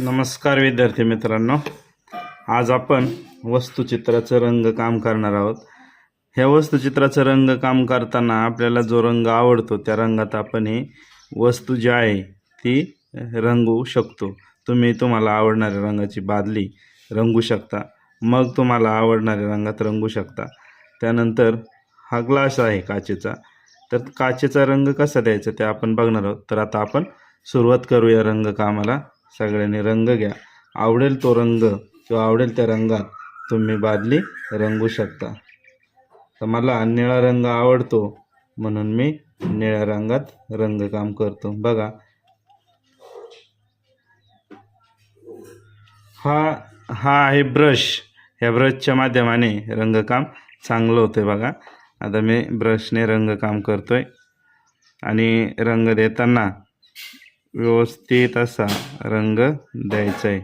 नमस्कार विद्यार्थी मित्रांनो. आज आपण वस्तुचित्राचं रंगकाम करणार आहोत. ह्या वस्तुचित्राचं रंगकाम करताना आपल्याला जो रंग आवडतो त्या रंगात आपण ही वस्तू जी आहे ती रंगवू शकतो. तुम्ही तुम्हाला आवडणाऱ्या रंगाची बादली रंगू शकता. मग तुम्हाला आवडणाऱ्या रंगात रंगू शकता. त्यानंतर हा ग्लास आहे काचेचा. तर काचेचा रंग कसा द्यायचा ते आपण बघणार आहोत. तर आता आपण सुरुवात करूया रंगकामाला सगळ्यांनी रंग घ्या. आवडेल तो रंग किंवा आवडेल त्या रंगात तुम्ही बादली रंगू शकता. तर मला निळा रंग आवडतो म्हणून मी निळ्या रंगात रंगकाम करतो. बघा. हा हा आहे ब्रश. ह्या ब्रशच्या माध्यमाने रंगकाम चांगलं होतं बघा. आता मी ब्रशने रंगकाम करतो आहे आणि रंग देताना व्यवस्थित असा रंग द्यायचा आहे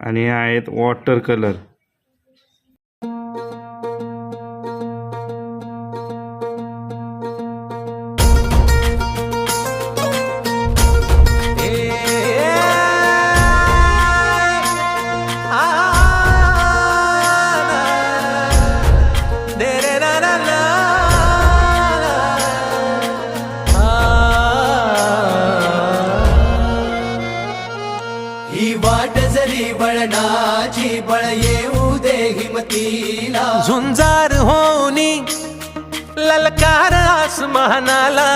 आणि आहेत वॉटर कलर. ही वाट जरी बळणाची बळ येऊ दे हिमतीला झुंजार होनी ललकार आसमानाला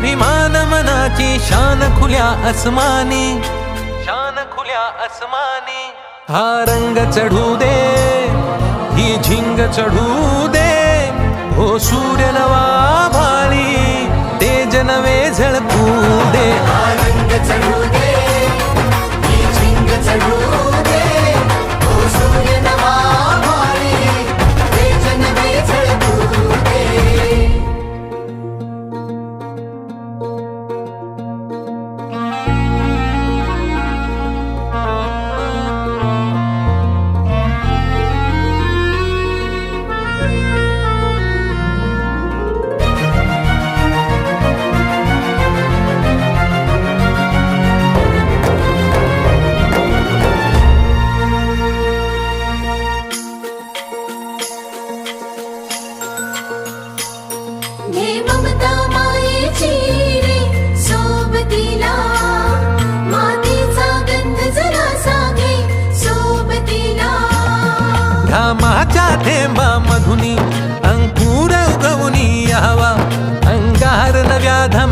अभिमान मनाची शान खुल्या अस्मानी शान खुल्या अस्मानी हा रंग चढू दे ही झिंग चढू दे. हो सूर्य नवा भाळी तेज नवे झळकू दे. हा रंग चढू दे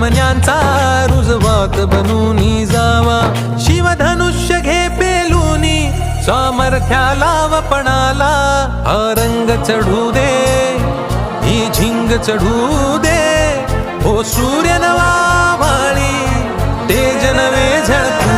नव्या रुजवात बनूनी जावा. शिवधनुष्य घे पेलूनी सामर्थ्याला वपणाला हा रंग चढू दे ही झिंग चढू दे. हो सूर्य नवा भाळी ते जनवे झळकू